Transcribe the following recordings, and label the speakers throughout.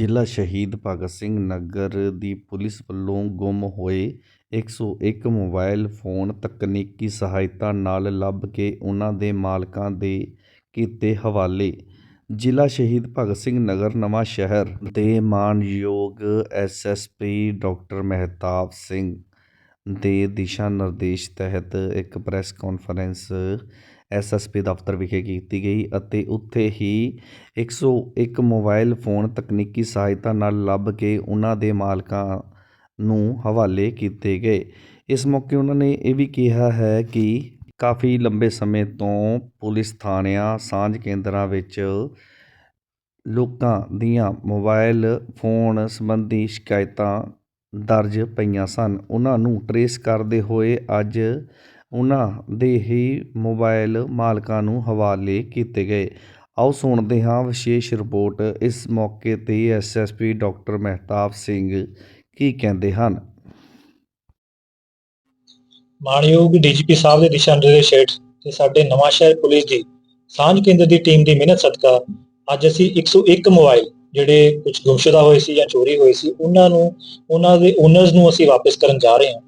Speaker 1: ਜ਼ਿਲ੍ਹਾ ਸ਼ਹੀਦ ਭਗਤ ਸਿੰਘ ਨਗਰ ਦੀ ਪੁਲਿਸ ਵੱਲੋਂ ਗੁੰਮ ਹੋਏ 101 ਮੋਬਾਈਲ ਫੋਨ ਤਕਨੀਕੀ ਸਹਾਇਤਾ ਨਾਲ ਲੱਭ ਕੇ ਉਨ੍ਹਾਂ ਦੇ ਮਾਲਕਾਂ ਦੇ ਕੀਤੇ ਹਵਾਲੇ। ਜ਼ਿਲ੍ਹਾ ਸ਼ਹੀਦ ਭਗਤ ਸਿੰਘ ਨਗਰ ਨਵਾਂ ਸ਼ਹਿਰ ਦੇ ਮਾਣਯੋਗ ਐਸਐਸਪੀ ਡਾਕਟਰ ਮਹਿਤਾਬ ਸਿੰਘ ਦੇ ਦਿਸ਼ਾ ਨਿਰਦੇਸ਼ ਤਹਿਤ ਇੱਕ ਪ੍ਰੈਸ ਕਾਨਫਰੰਸ ਐਸਐਸਪੀ ਦਫ਼ਤਰ ਵਿਖੇ ਕੀਤੀ ਗਈ ਅਤੇ ਉੱਥੇ ਹੀ 101 ਮੋਬਾਈਲ ਫੋਨ ਤਕਨੀਕੀ ਸਹਾਇਤਾ ਨਾਲ ਲੱਭ ਕੇ ਉਹਨਾਂ ਦੇ ਮਾਲਕਾਂ ਨੂੰ ਹਵਾਲੇ ਕੀਤੇ ਗਏ। ਇਸ ਮੌਕੇ ਉਹਨਾਂ ਨੇ ਇਹ ਵੀ ਕਿਹਾ ਹੈ ਕਿ ਕਾਫੀ ਲੰਬੇ ਸਮੇਂ ਤੋਂ ਪੁਲਿਸ ਥਾਣਿਆਂ, ਸਾਂਝ ਕੇਂਦਰਾਂ ਵਿੱਚ ਲੋਕਾਂ ਦੀਆਂ ਮੋਬਾਈਲ ਫੋਨ ਸੰਬੰਧੀ ਸ਼ਿਕਾਇਤਾਂ ਦਰਜ ਪਈਆਂ ਸਨ। ਉਹਨਾਂ ਨੂੰ ਟਰੇਸ ਕਰਦੇ ਹੋਏ ਅੱਜ ਉਹਨਾਂ ਦੇ ਹੀ ਮੋਬਾਈਲ ਮਾਲਕਾਂ ਨੂੰ ਹਵਾਲੇ ਕੀਤੇ ਗਏ। ਆਓ ਸੁਣਦੇ ਹਾਂ ਵਿਸ਼ੇਸ਼ ਰਿਪੋਰਟ। ਇਸ ਮੌਕੇ ਤੇ ਐਸਐਸਪੀ ਡਾਕਟਰ ਮਹਿਤਾਬ ਸਿੰਘ ਕੀ ਕਹਿੰਦੇ ਹਨ?
Speaker 2: ਮਾਣਯੋਗ ਡੀਜੀਪੀ ਸਾਹਿਬ ਦੇ ਦਿਸ਼ਾ ਨਿਰਦੇਸ਼ ਹੇਠ ਤੇ ਸਾਡੇ ਨਵਾਂ ਸ਼ਹਿਰ ਪੁਲਿਸ ਦੀ ਸਾਂਝ ਕੇਂਦਰ ਦੀ ਟੀਮ ਦੀ ਮਿਹਨਤ ਸਦਕਾ ਅੱਜ ਅਸੀਂ 101 ਮੋਬਾਈਲ ਜਿਹੜੇ ਕੁਝ ਗੁੰਮਸ਼ੁਦਾ ਹੋਏ ਸੀ ਜਾਂ ਚੋਰੀ ਹੋਏ ਸੀ, ਉਹਨਾਂ ਨੂੰ, ਉਹਨਾਂ ਦੇ ਓਨਰਸ ਨੂੰ ਅਸੀਂ ਵਾਪਸ ਕਰਨ ਜਾ ਰਹੇ ਹਾਂ।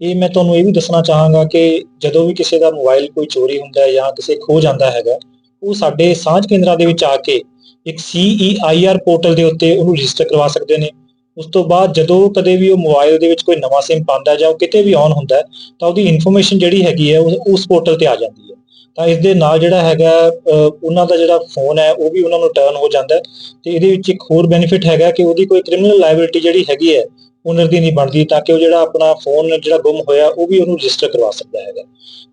Speaker 2: ਇਹ ਮੈਂ ਤੁਹਾਨੂੰ ਇਹ ਵੀ ਦੱਸਣਾ ਚਾਹਾਂਗਾ ਕਿ ਜਦੋਂ ਵੀ ਕਿਸੇ ਦਾ ਮੋਬਾਈਲ ਕੋਈ ਚੋਰੀ ਹੁੰਦਾ ਹੈ ਜਾਂ ਕਿਸੇ ਖੋ ਜਾਂਦਾ ਹੈਗਾ, ਉਹ ਸਾਡੇ ਸਾਂਝ ਕੇਂਦਰਾਂ ਦੇ ਵਿੱਚ ਆ ਕੇ ਇੱਕ CEIR ਪੋਰਟਲ ਦੇ ਉੱਤੇ ਉਹਨੂੰ ਰਜਿਸਟਰ ਕਰਵਾ ਸਕਦੇ ਨੇ। ਉਸ ਤੋਂ ਬਾਅਦ ਜਦੋਂ ਕਦੇ ਵੀ ਉਹ ਮੋਬਾਈਲ ਦੇ ਵਿੱਚ ਕੋਈ ਨਵਾਂ SIM ਪਾਉਂਦਾ ਜਾਂ ਉਹ ਕਿਤੇ ਵੀ ਔਨ ਹੁੰਦਾ ਤਾਂ ਉਹਦੀ ਇਨਫੋਰਮੇਸ਼ਨ ਜਿਹੜੀ ਹੈਗੀ ਹੈ, ਉਹ ਉਸ ਪੋਰਟਲ ਤੇ ਆ ਜਾਂਦੀ ਹੈ। ਤਾਂ ਇਸ ਦੇ ਨਾਲ ਜਿਹੜਾ ਹੈਗਾ ਉਹਨਾਂ ਦਾ ਜਿਹੜਾ ਫੋਨ ਹੈ, ਉਹ ਵੀ ਉਹਨਾਂ ਨੂੰ ਟਰਨ ਹੋ ਜਾਂਦਾ ਹੈ ਤੇ ਇਹਦੇ ਵਿੱਚ ਇੱਕ ਹੋਰ ਬੈਨੀਫਿਟ ਹੈਗਾ ਕਿ ਉਹਦੀ ਕੋਈ ਕ੍ਰਿਮੀਨਲ ਲਾਇਬਿਲਿਟੀ ਜਿਹੜੀ ਹੈਗੀ ਹੈ ਓਨਰ ਦੀ ਨਹੀਂ ਬਣਦੀ ਤਾਂ ਕਿ ਉਹ ਜਿਹੜਾ ਆਪਣਾ ਫੋਨ ਜਿਹੜਾ ਗੁੰਮ ਹੋਇਆ, ਉਹ ਵੀ ਉਹਨੂੰ ਰਜਿਸਟਰ ਕਰਵਾ ਸਕਦਾ ਹੈਗਾ।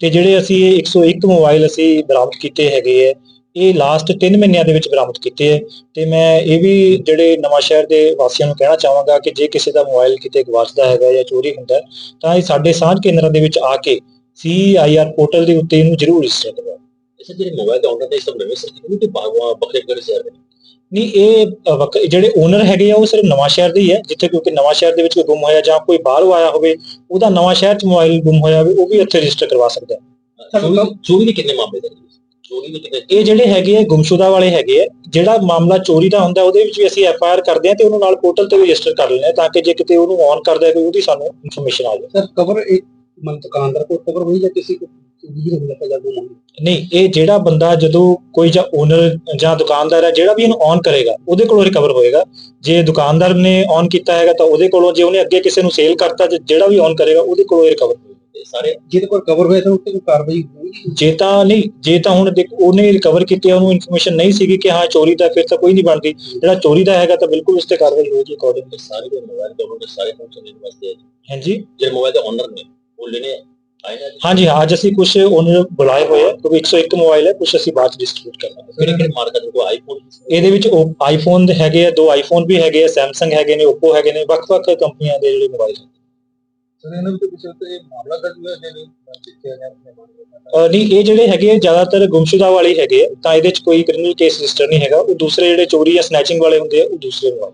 Speaker 2: ਤੇ ਜਿਹੜੇ ਅਸੀਂ ਇਹ 101 ਮੋਬਾਈਲ ਅਸੀਂ ਬਰਾਮਦ ਕੀਤੇ ਹੈਗੇ ਹੈ, ਇਹ ਲਾਸਟ 3 ਮਹੀਨਿਆਂ ਦੇ ਵਿੱਚ ਬਰਾਮਦ ਕੀਤੇ ਹੈ ਤੇ ਮੈਂ ਇਹ ਵੀ ਜਿਹੜੇ ਨਵਾਂ ਸ਼ਹਿਰ ਦੇ ਵਾਸੀਆਂ ਨੂੰ ਕਹਿਣਾ ਚਾਹਾਂਗਾ ਕਿ ਜੇ ਕਿਸੇ ਦਾ ਮੋਬਾਈਲ ਕਿਤੇ ਗਵਾਚਦਾ ਹੈਗਾ ਜਾਂ ਚੋਰੀ ਹੁੰਦਾ ਤਾਂ ਇਹ ਸਾਡੇ ਸਾਂਝ ਕੇਂਦਰਾਂ ਦੇ ਵਿੱਚ ਆ ਕੇ ਸੀਆਈਆਰ ਪੋਰਟਲ ਦੇ ਉੱਤੇ ਇਹਨੂੰ ਜ਼ਰੂਰ ਰਜਿਸਟਰ ਕਰਵਾਓ
Speaker 3: ਇਸੇ ਜਿਹੜੇ ਮੋਬਾਈਲ ਦਾ ਆਨਰ ਨੇ ਨਵੇਂ ਸਰ ਕਿਉਂਕਿ ਬਾਗਵਾ ਬਖਰੇਗੜ ਸ਼ਹਿਰ ਦੇ
Speaker 2: ਨਹੀਂ ਇਹ ਜਿਹੜੇ ਓਨਰ ਹੈਗੇ ਆ ਉਹ ਸਿਰਫ ਨਵਾਂ ਸ਼ਹਿਰ ਦੇ ਹੀ ਹੈ ਜਿੱਥੇ ਕਿਉਂਕਿ ਨਵਾਂ ਸ਼ਹਿਰ ਦੇ ਵਿੱਚ ਕੋਈ ਗੁੰਮ ਹੋਇਆ ਜਾਂ ਕੋਈ ਬਾਹਰੋਂ ਆਇਆ ਹੋਵੇ ਉਹਦਾ ਨਵਾਂ ਸ਼ਹਿਰ 'ਚ ਮੋਬਾਈਲ ਗੁੰਮ ਹੋਇਆ ਹੋਵੇ ਉਹ ਵੀ ਇੱਥੇ ਰਜਿਸਟਰ ਕਰਵਾ ਸਕਦਾ ਹੈ।
Speaker 3: ਚੋਰੀ ਦੇ ਕਿੰਨੇ ਮਾਮਲੇ ਦਰਜ ਚੋਰੀ ਦੇ ਕਿੰਨੇ
Speaker 2: ਇਹ ਜਿਹੜੇ ਹੈਗੇ ਆ ਗੁੰਮਸ਼ੁਦਾ ਵਾਲੇ ਹੈਗੇ ਆ ਜਿਹੜਾ ਮਾਮਲਾ ਚੋਰੀ ਦਾ ਹੁੰਦਾ ਉਹਦੇ ਵਿੱਚ ਵੀ ਅਸੀਂ ਐਫ ਆਈ ਆਰ ਕਰਦੇ ਆ ਤੇ ਉਹਨੂੰ ਨਾਲ ਪੋਰਟਲ ਤੇ ਰਜਿਸਟਰ ਕਰ ਲੈਂਦੇ ਆ ਤਾਂ ਕਿ ਜੇ ਕਿਤੇ ਉਹਨੂੰ ਔਨ ਕਰਦਾ ਕੋਈ ਉਹਦੀ ਸਾਨੂੰ ਇਨਫੋਰਮੇਸ਼ਨ ਆ ਜਾਵੇ।
Speaker 4: ਸਰ ਕਵਰ ਇੱਕ ਮਨ ਦੁਕਾਨਦਾਰ ਕੋਲ ਖਬਰ ਹੋਈ ਜਾਂ ਕਿਸੇ ਕੋਲ
Speaker 2: ਨਹੀਂ ਇਹ ਜਿਹੜਾ ਬੰਦਾ ਜਦੋਂ ਕੋਈ ਜਾਂ ਓਨਰ ਜਾਂ ਦੁਕਾਨਦਾਰ ਹੈ ਜਿਹੜਾ ਵੀ ਇਹਨੂੰ ਔਨ ਕਰੇਗਾ ਉਹਦੇ ਕੋਲੋਂ ਰਿਕਵਰ ਹੋਏਗਾ। ਜੇ ਦੁਕਾਨਦਾਰ ਨੇ ਔਨ ਕੀਤਾ ਹੈਗਾ ਤਾਂ ਉਹਦੇ ਕੋਲੋਂ ਜੇ ਉਹਨੇ ਅੱਗੇ ਕਿਸੇ ਨੂੰ ਸੇਲ ਕਰਤਾ ਜਿਹੜਾ ਵੀ ਔਨ ਕਰੇਗਾ ਉਹਦੇ ਕੋਲੋਂ ਇਹ ਰਿਕਵਰ
Speaker 3: ਹੋਏਗਾ। ਸਾਰੇ
Speaker 4: ਜਿਹਦੇ ਕੋਲ ਕਵਰ ਹੋਇਆ ਤਾਂ ਉੱਤੇ ਕੋਈ ਕਾਰਵਾਈ ਹੋਈ
Speaker 2: ਜੇ ਤਾਂ ਨਹੀਂ ਜੇ ਤਾਂ ਹੁਣ ਦੇਖ ਉਹਨੇ ਰਿਕਵਰ ਕੀਤੀ ਉਹਨੂੰ ਇਨਫੋਰਮੇਸ਼ਨ ਨਹੀਂ ਸੀਗੀ ਕਿ ਹਾਂ ਚੋਰੀ ਦਾ ਫਿਰ ਤਾਂ ਕੋਈ ਨਹੀਂ ਬਣਦੀ। ਜਿਹੜਾ ਚੋਰੀ ਦਾ ਹੈਗਾ ਤਾਂ ਬਿਲਕੁਲ ਉਸ ਤੇ ਕਾਰਵਾਈ ਹੋਏਗੀ
Speaker 3: ਅਕੋਰਡਿੰਗਲੀ ਸਾਰੇ ਦੇ ਮੋਬਾਈਲ ਕਵਰ ਦੇ ਸਾਰੇ ਫੰਕਸ਼ਨ ਦੇ ਵਾਸਤੇ।
Speaker 2: ਹਾਂਜੀ।
Speaker 3: ਜੇ ਮੋਬਾਈਲ ਦਾ ਓਨਰ ਨੇ। ਬੋਲੇ ਨੇ
Speaker 2: ਅੱਜ ਅਸੀਂ ਕੁਝ ਉਹਨਾਂ ਬੁਲਾਏ ਹੋਏ ਆ ਕਿਉਂਕਿ 101 ਮੋਬਾਈਲ ਹੈ ਕੁਝ ਅਸੀਂ ਬਾਅਦ ਡਿਸਟ੍ਰੀਬਿਊਟ ਕਰਾਂਗੇ
Speaker 3: ਕਿਹੜੇ ਕਿਹੜੇ ਮਾਰਕਾ ਦੇ ਕੋ ਆਈਫੋਨ
Speaker 2: ਇਹਦੇ ਵਿੱਚ ਆਈਫੋਨ ਦੇ ਹੈਗੇ ਆ ਦੋ ਆਈਫੋਨ ਵੀ ਹੈਗੇ ਆ ਸੈਮਸੰਗ ਹੈਗੇ ਨੇ Oppo ਹੈਗੇ ਨੇ ਵੱਖ-ਵੱਖ ਕੰਪਨੀਆਂ ਦੇ ਜਿਹੜੇ ਮੋਬਾਈਲ
Speaker 4: ਸਰ ਇਹਨਾਂ ਵਿੱਚ ਪਿਛਲੇ ਤੇ ਮਾਮਲਾ ਦਰਜ ਹੋਇਆ ਜਿਹੜੇ ਕਿਹਾ ਗਿਆ
Speaker 2: ਆਪਣੇ ਨਹੀਂ ਇਹ ਜਿਹੜੇ ਹੈਗੇ ਜ਼ਿਆਦਾਤਰ ਗੁੰਮਸ਼ੁਦਾ ਵਾਲੇ ਹੈਗੇ ਤਾਂ ਇਹਦੇ ਵਿੱਚ ਕੋਈ ਕ੍ਰਿਮੀਨਲ ਕੇਸ ਰਜਿਸਟਰ ਨਹੀਂ ਹੈਗਾ ਉਹ ਦੂਸਰੇ ਜਿਹੜੇ ਚੋਰੀ ਜਾਂ ਸਨੈਚਿੰਗ ਵਾਲੇ ਹੁੰਦੇ ਆ ਉਹ ਦੂਸਰੇ ਮੋਬਾਈਲ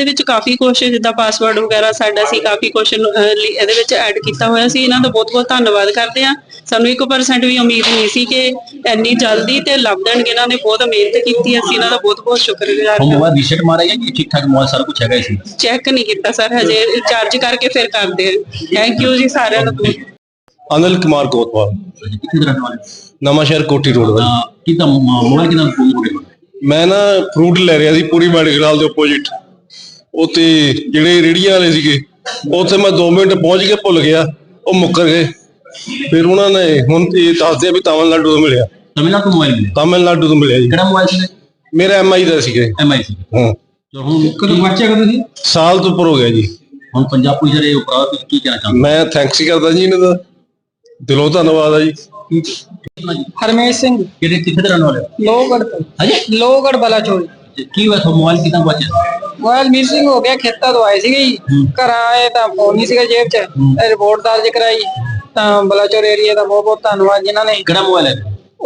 Speaker 5: ਇਹਦੇ ਵਿੱਚ ਕਾਫੀ ਕੁਝ ਜਿੱਦਾਂ ਪਾਸਵਰਡ ਵਗੈਰਾ ਸਾਡਾ ਸੀ ਕਾਫੀ ਕੁਝ ਇਹਦੇ ਵਿੱਚ ਐਡ ਕੀਤਾ ਹੋਇਆ ਸੀ। ਇਹਨਾਂ ਦਾ ਬਹੁਤ ਬਹੁਤ ਧੰਨਵਾਦ ਕਰਦੇ ਆ ਸਾਨੂੰ 1% ਵੀ ਉਮੀਦ ਨਹੀਂ ਸੀ ਕਿ ਇੰਨੀ ਜਲਦੀ ਤੇ ਲੱਭ ਦੇਣਗੇ। ਇਹਨਾਂ ਨੇ ਬਹੁਤ ਮਿਹਨਤ ਕੀਤੀ। ਅਸੀਂ ਇਹਨਾਂ ਦਾ ਬਹੁਤ ਬਹੁਤ ਸ਼ੁਕਰਗੁਜ਼ਾਰ ਹਾਂ।
Speaker 3: ਮੋਬਾਈਲ ਰੀਸੈਟ ਮਾਰਿਆ ਜਾਂ ਕਿ ਠੀਕ ਠਾਕ ਮੋਬਾਈਲ ਸਾਰਾ ਕੁਝ ਹੈਗਾ ਸੀ।
Speaker 5: ਚੈੱਕ ਨਹੀਂ ਕੀਤਾ ਸਰ ਹਜੇ ਚਾਰਜ ਕਰਕੇ ਫਿਰ ਕਰਦੇ ਆ ਥੈਂਕ ਯੂ ਜੀ ਸਾਰਿਆਂ ਦਾ ਬਹੁਤ
Speaker 6: ਅਨਿਲ ਕੁਮਾਰ ਕੋਤਵਾਲ
Speaker 3: ਕਿੱਥੇ ਰਹਿਣ ਵਾਲੇ
Speaker 6: ਨਵਾਂ ਸ਼ਹਿਰ ਕੋਠੀ ਰੋਡ ਦਾ
Speaker 3: ਕਿਦਾਂ ਮੋਬਾਈਲ ਕਿਦਾਂ ਗੁੰਮ ਹੋ ਗਿਆ
Speaker 6: ਮੈਂ ਨਾ ਫਰੂਟ ਲੈ ਰਿਹਾ ਸੀ ਪੂਰੀ ਮੈਡੀਕਲ ਦੇ ਆਪੋਜ਼ਿਟ ਉੱਤੇ ਜਿਹੜੇ ਰੇੜੀਆਂ ਵਾਲੇ ਸੀਗੇ ਉੱਥੇ ਮੈਂ 2 ਮਿੰਟ ਪਹੁੰਚ ਕੇ ਭੁੱਲ ਗਿਆ ਉਹ ਮੁੱਕਰ ਗਏ। ਫਿਰ ਉਹਨਾਂ ਨੇ ਹੁਣ ਇਹ ਦੱਸਦੇ ਆ ਵੀ ਤਾਮਿਲਨਾਡੂ ਤੋਂ ਮਿਲਿਆ।
Speaker 3: ਤਮਿਲਨਾਡੂ ਤੋਂ ਮਿਲਿਆ?
Speaker 6: ਤਾਮਿਲਨਾਡੂ ਤੋਂ ਮਿਲਿਆ ਜੀ।
Speaker 3: ਕਿਹੜਾ ਮੋਬਾਈਲ ਸੀ?
Speaker 6: ਮੇਰਾ ਐਮਆਈ ਦਾ ਸੀਗਾ
Speaker 3: ਐਮਆਈ ਸੀ।
Speaker 6: ਹਾਂ।
Speaker 3: ਜੋ ਹੁਣ
Speaker 4: ਕਦੋਂ ਬੱਚਿਆ ਕਦੋਂ ਸੀ
Speaker 6: ਸਾਲ ਤੋਂ ਉੱਪਰ ਹੋ ਗਿਆ ਜੀ।
Speaker 3: ਹੁਣ ਪੰਜਾਬ ਪੁਲਿਸ ਦੇ ਉਪਰਾਧ ਕੀ ਕਹਿਣਾ ਚਾਹੁੰਦਾ?
Speaker 6: ਮੈਂ ਥੈਂਕਸ ਕਰਦਾ ਜੀ ਇਹਨਾਂ ਦਾ। ਦਿਲੋਂ ਧੰਨਵਾਦ ਆ ਜੀ।
Speaker 7: ਹਰਮੇਸ਼ ਸਿੰਘ।
Speaker 3: ਜਿਹੜੇ ਕਿੱਥੇ ਦੇ ਵਾਲੇ
Speaker 7: ਲੋਹਗੜ ਤੋਂ।
Speaker 3: ਹਾਂਜੀ?
Speaker 7: ਲੋਹਗੜ ਬਲਾਚੋਰ।
Speaker 3: ਕੀ ਹੋਇਆ? ਮੋਬਾਈਲ ਕਿਦਾਂ ਬਚਿਆ
Speaker 7: ਗੋਇਲਮੀਰ ਸਿੰਘ ਹੋ ਗਿਆ ਖੇਤਾਂ ਤੋਂ ਆਏ ਸੀਗੇ ਘਰ ਆਏ ਤਾਂ ਫੋਨ ਨਹੀਂ ਸੀਗਾ ਜੇਬ 'ਚ। ਰਿਪੋਰਟ ਦਰਜ ਕਰਾਈ। ਤਾਂ ਬਲਾਚੌਰ ਏਰੀਆ ਦਾ ਬਹੁਤ ਬਹੁਤ ਧੰਨਵਾਦ ਜਿਨ੍ਹਾਂ ਨੇ।
Speaker 3: ਕਿਹੜਾ ਮੋਬਾਈਲ ਹੈ?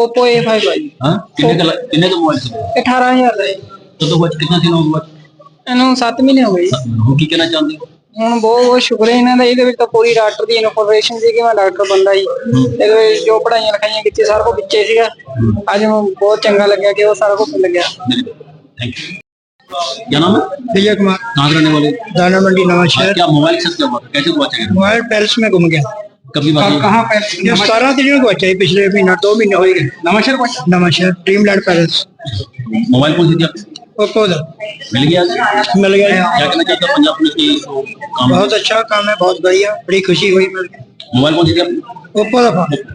Speaker 7: Oppo A5
Speaker 3: ਹਾਂ? ਕਿੰਨੇ ਦਾ ਕਿੰਨੇ ਦਾ ਮੋਬਾਈਲ ਸੀ?
Speaker 7: 18000 ਦਾ ਜੀ।
Speaker 3: ਤਦੋਂ ਬਾਅਦ ਕਿੰਨਾ ਦਿਨ ਹੋ ਗਿਆ
Speaker 7: ਇਹਨੂੰ 7 ਮਹੀਨੇ ਹੋ ਗਏ ਜੀ।
Speaker 3: ਕੀ ਕਹਿਣਾ ਚਾਹੁੰਦੇ?
Speaker 7: ਹੁਣ ਬਹੁਤ ਬਹੁਤ ਸ਼ੁਕਰ ਇਹਨਾਂ ਦਾ। ਇਹਦੇ ਵਿੱਚ ਤਾਂ ਪੂਰੀ ਡਾਕਟਰ ਦੀ ਇਨਫੋਰਮੇਸ਼ਨ ਸੀ ਕਿ ਮੈਂ ਡਾਕਟਰ ਬੰਦਾ ਜੀ। ਇਹਦੇ ਵਿੱਚ ਜੋ ਪੜਾਈਆਂ ਲਿਖਾਈਆਂ ਕੀਤੀ ਸਾਰਾ ਕੁਝ ਵਿੱਚੇ ਸੀਗਾ। ਅੱਜ ਮੈਨੂੰ ਬਹੁਤ ਚੰਗਾ ਲੱਗਿਆ ਕਿ ਉਹ ਸਾਰਾ ਕੁਝ ਮਿਲ ਗਿਆ।
Speaker 3: ਥੈਂਕ ਯੂ क्या नाम है?
Speaker 7: विजय कुमार।
Speaker 3: कहाँ रहने वाले।
Speaker 7: दाना मंडी नवा
Speaker 3: आज क्या मोबाइल के साथ क्या हुआ? था? कैसे हुआ था
Speaker 7: मोबाइल पैलेस में घूम गया।
Speaker 3: कभी बात
Speaker 7: कहाँ पैलेस? ये सतारह दिन को अच्छा पिछले महीना दो महीने हो गए। नवाशहर को नवाशहर ड्रीमलैंड पैलेस।
Speaker 3: मोबाइल कौन सी थी? आपकी?
Speaker 7: ओप्पो का
Speaker 3: मिल गया?
Speaker 7: मिल गया।
Speaker 3: क्या कहना चाहते हो पंजाब पुलिस की काम
Speaker 7: बहुत अच्छा काम है बहुत बढ़िया बड़ी खुशी हुई मिल के।
Speaker 3: मोबाइल कौन सी थी? आपकी?
Speaker 7: ओप्पो का फ़ोन